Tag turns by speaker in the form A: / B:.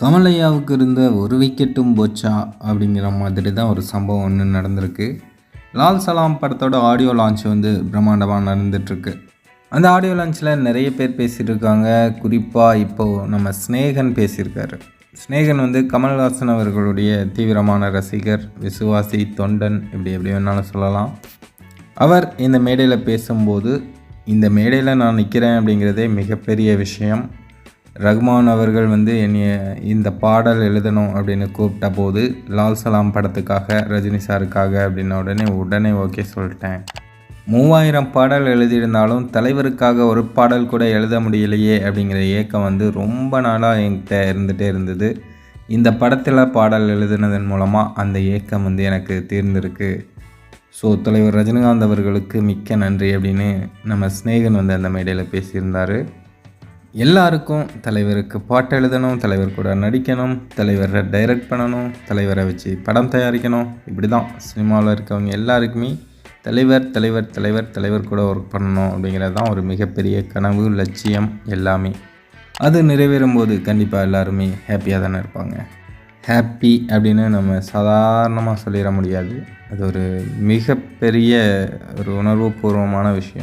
A: கமலையாவுக்கு இருந்த ஒரு விக்கெட்டும் போச்சா அப்படிங்கிற மாதிரி தான் ஒரு சம்பவம் ஒன்று நடந்திருக்கு. லால் சலாம் படத்தோட ஆடியோ லான்ச் வந்து பிரம்மாண்டமாக நடந்துட்டுருக்கு. அந்த ஆடியோ லான்ச்சில் நிறைய பேர் பேசியிருக்காங்க குறிப்பாக இப்போது நம்ம ஸ்னேகன் பேசியிருக்காரு. ஸ்னேகன் வந்து கமல்ஹாசன் அவர்களுடைய தீவிரமான ரசிகர் விசுவாசி தொண்டன் இப்படி எப்படி வேணாலும் சொல்லலாம். அவர் இந்த மேடையில் பேசும்போது இந்த மேடையில் நான் நிற்கிறேன் அப்படிங்கிறதே மிகப்பெரிய விஷயம். ரகுமான் அவர்கள் வந்து என்னைய இந்த பாடல் எழுதணும் அப்படின்னு கூப்பிட்ட போது லால் சலாம் படத்துக்காக ரஜினி சாருக்காக அப்படின்ன உடனே உடனே ஓகே சொல்லிட்டேன். மூவாயிரம் பாடல் எழுதியிருந்தாலும் தலைவருக்காக ஒரு பாடல் கூட எழுத முடியலையே அப்படிங்கிற ஏக்கம் வந்து ரொம்ப நாளாக என்கிட்ட இருந்துகிட்டே இருந்தது. இந்த படத்தில் பாடல் எழுதுனதன் மூலமாக அந்த ஏக்கம் வந்து எனக்கு தீர்ந்திருக்கு. ஸோ தலைவர் ரஜினிகாந்த் அவர்களுக்கு மிக்க நன்றி அப்படின்னு நம்ம ஸ்நேகன் வந்து அந்த மேடையில் பேசியிருந்தார். எல்லாருக்கும் தலைவருக்கு பாட்டு எழுதணும் தலைவர் கூட நடிக்கணும் தலைவரை டைரக்ட் பண்ணணும் தலைவரை வச்சு படம் தயாரிக்கணும். இப்படி தான் சினிமாவில் இருக்கவங்க எல்லாருக்குமே தலைவர் தலைவர் தலைவர் தலைவர் கூட ஒர்க் பண்ணணும் அப்படிங்கிறது தான் ஒரு மிகப்பெரிய கனவு லட்சியம் எல்லாமே. அது நிறைவேறும் போது கண்டிப்பாக எல்லாருமே ஹாப்பியாக தானே இருப்பாங்க. ஹாப்பி அப்படின்னு நம்ம சாதாரணமாக சொல்லிட முடியாது. அது ஒரு மிகப்பெரிய ஒரு உணர்வுபூர்வமான விஷயம்.